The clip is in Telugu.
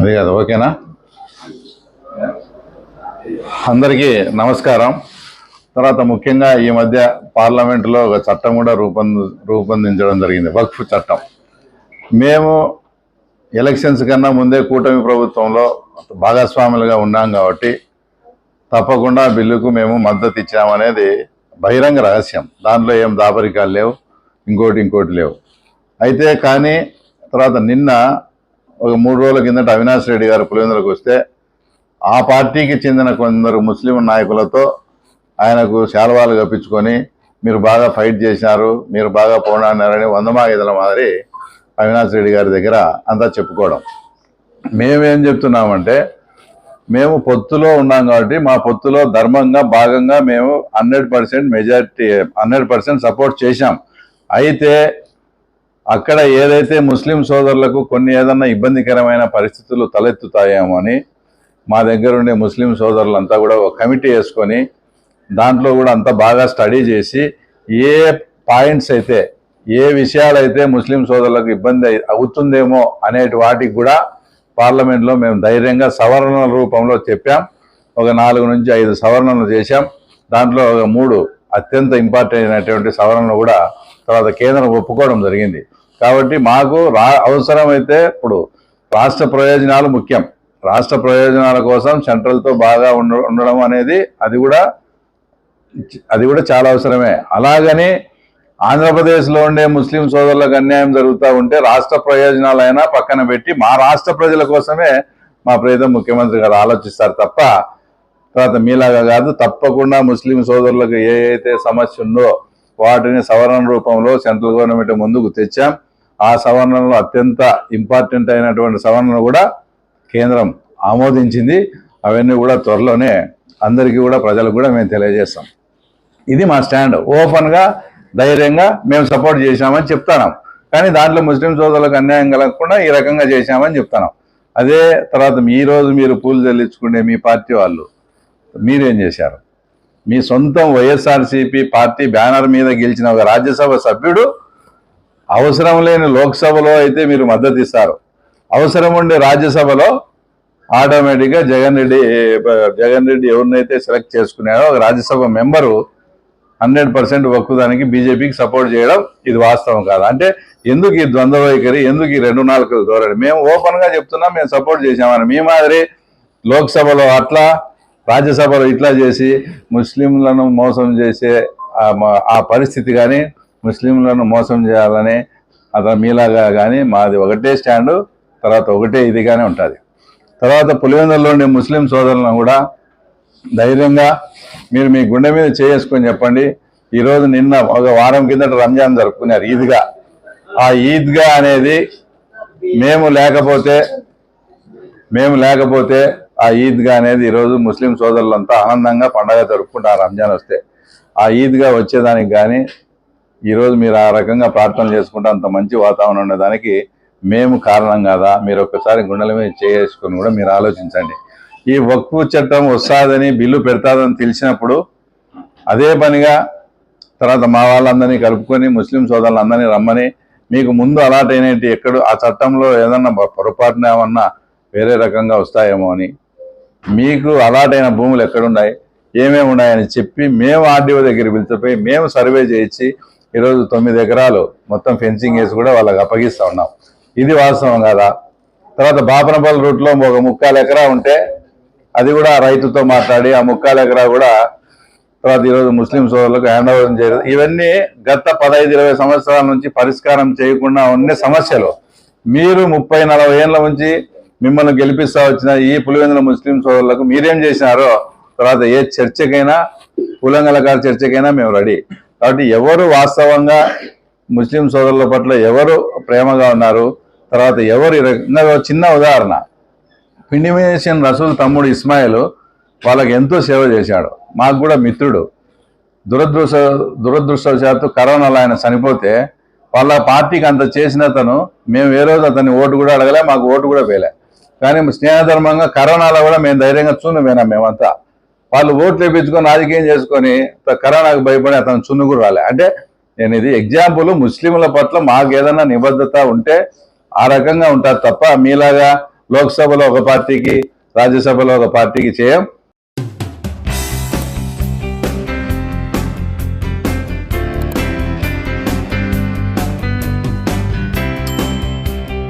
అది కాదు ఓకేనా? అందరికీ నమస్కారం. తర్వాత ముఖ్యంగా ఈ మధ్య పార్లమెంటులో ఒక చట్టం కూడా రూపొంది రూపొందించడం జరిగింది వక్ఫ్ చట్టం. మేము ఎలక్షన్స్ కన్నా ముందే కూటమి ప్రభుత్వంలో భాగస్వాములుగా ఉన్నాం కాబట్టి తప్పకుండా బిల్లుకు మేము మద్దతు ఇచ్చామనేది బహిరంగ రహస్యం. దాంట్లో ఏం దాపరికాలు లేవు ఇంకోటి ఇంకోటి లేవు. అయితే కానీ తర్వాత నిన్న ఒక మూడు రోజుల కిందట అవినాష్ రెడ్డి గారు పులివెందులకు వస్తే ఆ పార్టీకి చెందిన కొందరు ముస్లిం నాయకులతో ఆయనకు శాల్వాలు కప్పించుకొని మీరు బాగా ఫైట్ చేశారు మీరు బాగా పోరాడినారని వందమాగిదల మాదిరి అవినాష్ రెడ్డి గారి దగ్గర అంతా చెప్పుకోవడం. మేమేం చెప్తున్నామంటే మేము పొత్తులో ఉన్నాం కాబట్టి మా పొత్తులో ధర్మంగా భాగంగా మేము hundred percent majority hundred percent support చేశాం. అయితే అక్కడ ఏదైతే ముస్లిం సోదరులకు కొన్ని ఏదన్నా ఇబ్బందికరమైన పరిస్థితులు తలెత్తుతాయేమో అని మా దగ్గర ఉండే ముస్లిం సోదరులంతా కూడా ఒక కమిటీ వేసుకొని దాంట్లో కూడా అంతా బాగా స్టడీ చేసి ఏ పాయింట్స్ అయితే ఏ విషయాలైతే ముస్లిం సోదరులకు ఇబ్బంది అవుతుందేమో అనేటి వాటికి కూడా పార్లమెంట్లో మేము ధైర్యంగా సవరణల రూపంలో చెప్పాం. ఒక నాలుగు నుంచి ఐదు సవరణలు చేశాం. దాంట్లో ఒక మూడు అత్యంత ఇంపార్టెంట్ అయినటువంటి సవరణలు కూడా తర్వాత కేంద్రం ఒప్పుకోవడం జరిగింది. కాబట్టి మాకు రా అవసరమైతే ఇప్పుడు రాష్ట్ర ప్రయోజనాలు ముఖ్యం. రాష్ట్ర ప్రయోజనాల కోసం సెంట్రల్తో బాగా ఉండ ఉండడం అనేది అది కూడా అది కూడా చాలా అవసరమే. అలాగని ఆంధ్రప్రదేశ్లో ఉండే ముస్లిం సోదరులకు అన్యాయం జరుగుతూ ఉంటే రాష్ట్ర ప్రయోజనాలైనా పక్కన పెట్టి మా రాష్ట్ర ప్రజల కోసమే మా ప్రియతమ ముఖ్యమంత్రి గారు ఆలోచిస్తారు తప్ప తర్వాత మీలాగా కాదు తప్పకుండా ముస్లిం సోదరులకు ఏ అయితే సమస్య ఉందో వాటిని సవరణ రూపంలో సెంట్రల్ గవర్నమెంట్ ముందుకు తెచ్చాం. ఆ సవరణలో అత్యంత ఇంపార్టెంట్ అయినటువంటి సవరణను కూడా కేంద్రం ఆమోదించింది. అవన్నీ కూడా త్వరలోనే అందరికీ కూడా ప్రజలకు కూడా మేము తెలియజేస్తాం. ఇది మా స్టాండ్. ఓపెన్గా ధైర్యంగా మేము సపోర్ట్ చేశామని చెప్తున్నాం కానీ దాంట్లో ముస్లిం సోదరులకు అన్యాయం కలగకుండా ఈ రకంగా చేశామని చెప్తున్నాం అదే తర్వాత ఈ రోజు మీరు పూలు చెల్లించుకునే మీ పార్టీ వాళ్ళు మీరేం చేశారు? మీ సొంతం వైఎస్ఆర్సీపీ పార్టీ బ్యానర్ మీద గెలిచిన ఒక రాజ్యసభ సభ్యుడు అవసరం లేని లోక్సభలో అయితే మీరు మద్దతు ఇస్తారు. అవసరం ఉండే రాజ్యసభలో ఆటోమేటిక్గా జగన్ రెడ్డి జగన్ రెడ్డి ఎవరినైతే సెలెక్ట్ చేసుకున్నారో ఒక రాజ్యసభ మెంబరు హండ్రెడ్ పర్సెంట్ ఒక్కుదానికి బీజేపీకి సపోర్ట్ చేయడం ఇది వాస్తవం కాదు. అంటే ఎందుకు ఈ ద్వంద్వ వైఖరి ఎందుకు ఈ రెండు నాలుగు ధోరణి? మేము ఓపెన్గా చెప్తున్నాం మేము సపోర్ట్ చేసామని మీ మాదిరి లోక్సభలో అట్లా రాజ్యసభలో ఇట్లా చేసి ముస్లింలను మోసం చేసే ఆ పరిస్థితి కానీ ముస్లింలను మోసం చేయాలని అతను మీలాగా కానీ మాది ఒకటే స్టాండు తర్వాత ఒకటే ఇదిగానే ఉంటుంది. తర్వాత పులివెందుల్లో ముస్లిం సోదరులను కూడా ధైర్యంగా మీరు మీ గుండె మీద చేసుకొని చెప్పండి. ఈరోజు నిన్న ఒక వారం కిందట రంజాన్ జరుపుకున్నారు ఈద్గా. ఆ ఈద్గా అనేది మేము లేకపోతే మేము లేకపోతే ఆ ఈద్గా అనేది ఈరోజు ముస్లిం సోదరులంతా ఆనందంగా పండగ జరుపుకుంటారు రంజాన్ వస్తే. ఆ ఈద్గా వచ్చేదానికి కానీ ఈరోజు మీరు ఆ రకంగా ప్రార్థనలు చేసుకుంటే అంత మంచి వాతావరణం ఉండేదానికి మేము కారణం కాదా? మీరు ఒక్కసారి గుండెల మీద చేసుకొని కూడా మీరు ఆలోచించండి. ఈ వక్ఫ్ చట్టం వస్తాదని బిల్లు పెడతాదని తెలిసినప్పుడు అదే పనిగా తర్వాత మా వాళ్ళందరినీ కలుపుకొని ముస్లిం సోదరులందరినీ రమ్మని మీకు ముందు అలాట్ అయినట్టు ఎక్కడ ఆ చట్టంలో ఏదన్నా పొరపాటున ఏమన్నా వేరే రకంగా వస్తాయేమో అని. మీకు అలాట్ అయిన భూములు ఎక్కడున్నాయి ఏమేమి ఉన్నాయని చెప్పి మేము ఆర్డీఓ దగ్గర పిలిచిపోయి మేము సర్వే చేయించి ఈరోజు తొమ్మిది ఎకరాలు మొత్తం ఫెన్సింగ్ వేసి కూడా వాళ్ళకి అప్పగిస్తూ ఉన్నాం. ఇది వాస్తవం కదా? తర్వాత బాపనపల్లి రూట్లో ఒక ముక్కాలు ఎకరా ఉంటే అది కూడా రైతుతో మాట్లాడి ఆ ముక్కాలు ఎకరా కూడా తర్వాత ఈరోజు ముస్లిం సోదరులకు హ్యాండ్ ఓవర్ చేయడం. ఇవన్నీ గత పదహైదు ఇరవై సంవత్సరాల నుంచి పరిష్కారం చేయకుండా ఉన్న సమస్యలు. మీరు ముప్పై నలభై ఏళ్ళ నుంచి మిమ్మల్ని గెలిపిస్తా వచ్చిన ఈ పులివెందుల ముస్లిం సోదరులకు మీరేం చేసినారో తర్వాత ఏ చర్చకైనా పులంగలకారు చర్చకైనా మేము రెడీ. కాబట్టి ఎవరు వాస్తవంగా ముస్లిం సోదరుల పట్ల ఎవరు ప్రేమగా ఉన్నారు తర్వాత ఎవరు ఈ చిన్న ఉదాహరణ. పిండిమేషన్ రసూల్ తమ్ముడు ఇస్మాయిల్ వాళ్ళకి ఎంతో సేవ చేశాడు. మాకు కూడా మిత్రుడు. దురదృష్ట దురదృష్టవశాత్తు కరోనాలో ఆయన చనిపోతే వాళ్ళ పార్టీకి అంత చేసిన అతను మేము ఏ రోజు అతన్ని ఓటు కూడా అడగలే మాకు ఓటు కూడా వేయలే. కానీ స్నేహధర్మంగా కరోనాలో కూడా మేము ధైర్యంగా చూను పోయినాం మేమంతా. వాళ్ళు ఓట్లు వేయించుకొని రాజకీయం చేసుకొని కరోనాకు భయపడి అతను చున్ను కూడా రాలే. అంటే నేను ఇది ఎగ్జాంపుల్ ముస్లింల పట్ల మాకు ఏదైనా నిబద్ధత ఉంటే ఆ రకంగా ఉంటారు తప్ప మీలాగా లోక్సభలో ఒక పార్టీకి రాజ్యసభలో ఒక పార్టీకి చేయం.